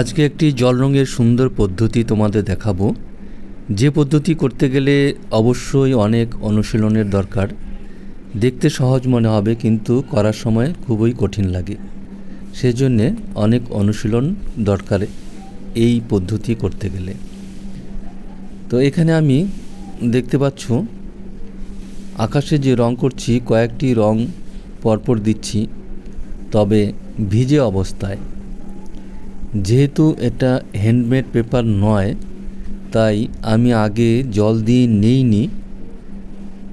আজকে একটি জল রঙের সুন্দর পদ্ধতি তোমাদের দেখাবো। যে পদ্ধতি করতে গেলে অবশ্যই অনেক অনুশীলনের দরকার। দেখতে সহজ মনে হবে, কিন্তু করার সময় খুবই কঠিন লাগে। সেজন্যে অনেক অনুশীলন দরকার এই পদ্ধতি করতে গেলে। তো এখানে আমি দেখতে পাচ্ছ, আকাশে যে রং করছি, কয়েকটি রং পরপর দিচ্ছি, তবে ভিজে অবস্থায়। যেহেতু এটা হ্যান্ডমেড পেপার নয়, তাই আমি আগে জল দিয়ে নেইনি,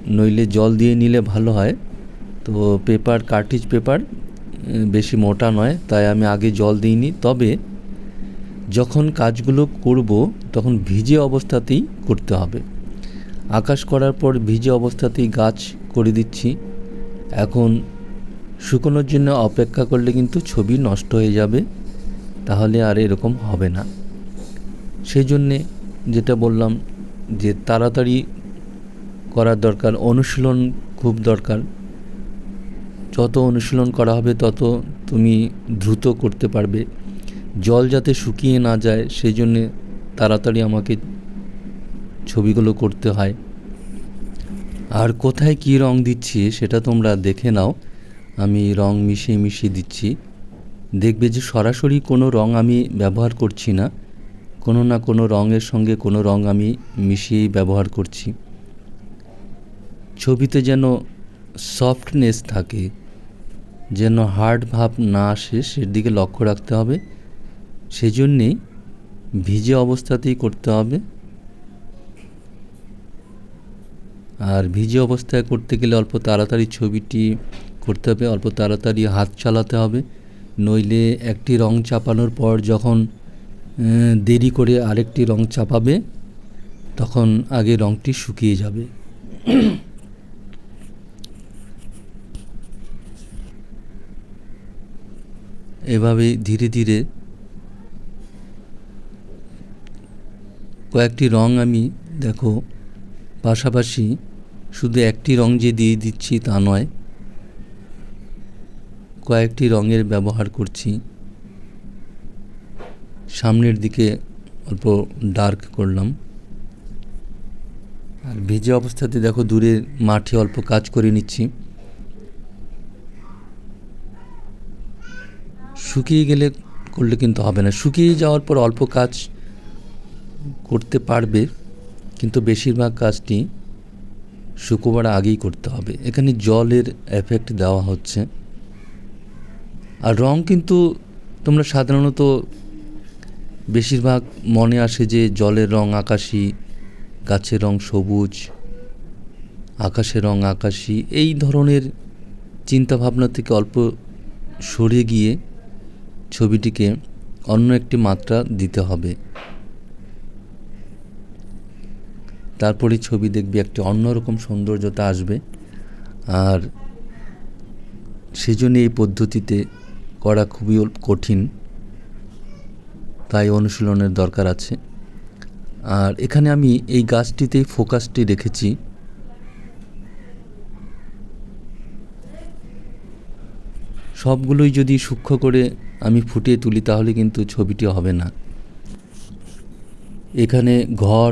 নইলে জল দিয়ে নিলে ভালো হয়। তো পেপার কার্টিজ পেপার বেশি মোটা নয়, তাই আমি আগে জল দিইনি। তবে যখন কাজগুলো করব, তখন ভিজে অবস্থাতেই করতে হবে। আকাশ করার পর ভিজে অবস্থাতেই গাছ করে দিচ্ছি। এখন শুকোনোর জন্য অপেক্ষা করলে কিন্তু ছবি নষ্ট হয়ে যাবে। তাহলে আর এরকম হবে না। সেই জন্যে যেটা বললাম যে তাড়াতাড়ি করার দরকার, অনুশীলন খুব দরকার। যত অনুশীলন করা হবে তত তুমি দ্রুত করতে পারবে। জল যাতে শুকিয়ে না যায় সেই জন্যে তাড়াতাড়ি আমাকে ছবিগুলো করতে হয়। আর কোথায় কী রং দিচ্ছি সেটা তোমরা দেখে নাও। আমি রং মিশিয়ে মিশিয়ে দিচ্ছি। দেখবে যে সরাসরি কোনো রং আমি ব্যবহার করছি না, কোনো না কোনো রঙের সঙ্গে কোনো রং আমি মিশিয়েই ব্যবহার করছি। ছবিতে যেন সফটনেস থাকে, যেন হার্ড ভাব না আসে সেদিকে লক্ষ্য রাখতে হবে। সেজন্যেই ভিজে অবস্থাতেই করতে হবে। আর ভিজে অবস্থায় করতে গেলে অল্প তাড়াতাড়ি ছবিটি করতে হবে, অল্প তাড়াতাড়ি হাত চালাতে হবে। নইলে একটি রং চাপানোর পর যখন দেরি করে আরেকটি রং চাপাবে, তখন আগে রংটি শুকিয়ে যাবে। এভাবেই ধীরে ধীরে কয়েকটি রং আমি, দেখো, পাশাপাশি শুধু একটি রং যে দিয়ে দিচ্ছি তা নয় কয়েকটি রঙের ব্যবহার করছি। সামনের দিকে অল্প ডার্ক করলাম। আর ভিজে অবস্থাতে দেখো দূরে মাঠে অল্প কাজ করে নিচ্ছি। শুকিয়ে গেলে করলে কিন্তু হবে না। শুকিয়ে যাওয়ার পর অল্প কাজ করতে পারবে, কিন্তু বেশিরভাগ কাজটি শুকোবার আগেই করতে হবে। এখানে জলের এফেক্ট দেওয়া হচ্ছে। আর রং কিন্তু তোমরা সাধারণত বেশিরভাগ মনে আসে যে জলের রং আকাশি, গাছের রং সবুজ, আকাশের রং আকাশি, এই ধরনের চিন্তাভাবনা থেকে অল্প সরে গিয়ে ছবিটিকে অন্য একটি মাত্রা দিতে হবে। তারপরে ছবি দেখবি একটি অন্যরকম সৌন্দর্যতা আসবে। আর সেজন্য এই পদ্ধতিতে করা খুবই কঠিন। তাই অনুশীলনের দরকার আছে। আর এখানে আমি এই গাছটিতেই ফোকাসটি রেখেছি। সবগুলোই যদি সূক্ষ্ম করে আমি ফুটিয়ে তুলি, তাহলে কিন্তু ছবিটি হবে না। এখানে ঘর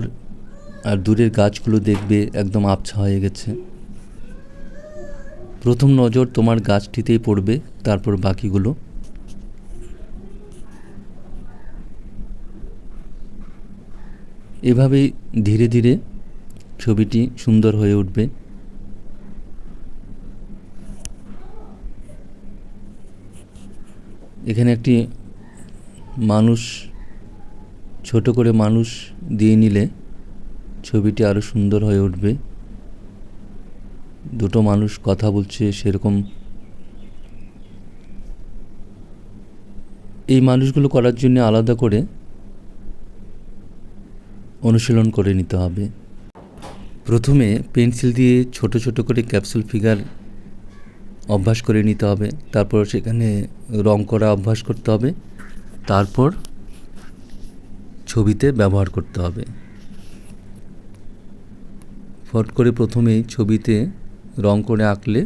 আর দূরের গাছগুলো দেখবে একদম আবছা হয়ে গেছে। প্রথম নজর তোমার গাছটিতেই পড়বে, তারপর বাকিগুলো। এভাবেই ধীরে ধীরে ছবিটি সুন্দর হয়ে উঠবে। এখানে একটি মানুষ, ছোট করে মানুষ দিয়ে নিলে ছবিটি আরও সুন্দর হয়ে উঠবে। দুটো মানুষ কথা বলছে সেরকম। এই মানুষগুলো করার জন্য আলাদা করে অনুশীলন করে নিতে হবে। প্রথমে পেন্সিল দিয়ে ছোট ছোট করে ক্যাপসুল ফিগার অভ্যাস করে নিতে হবে। তারপর সেখানে রং করা অভ্যাস করতে হবে। তারপর ছবিতে ব্যবহার করতে হবে। ফট করে প্রথমেই ছবিতে রং করে আঁকলে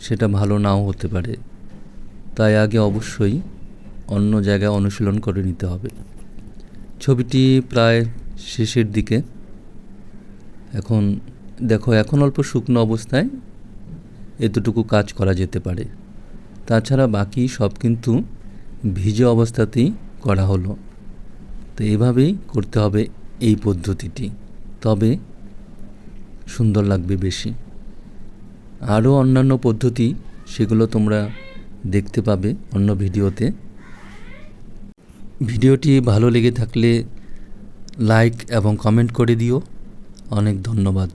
সেটা ভালো নাও হতে পারে। তাই আগে অবশ্যই অন্য জায়গায় অনুশীলন করে নিতে হবে। ছবিটি প্রায় শেষের দিকে। এখন দেখো, এখন অল্প শুকনো অবস্থায় এতটুকু কাজ করা যেতে পারে। তাছাড়া বাকি সব কিন্তু ভিজে অবস্থাতেই করা হলো। তো এভাবেই করতে হবে এই পদ্ধতিটি। তবে সুন্দর লাগবে বেশি। আরও অন্যান্য পদ্ধতি, সেগুলো তোমরা দেখতে পাবে অন্য ভিডিওতে। ভিডিওটি ভালো লেগে থাকলে লাইক এবং কমেন্ট করে দিও। অনেক ধন্যবাদ।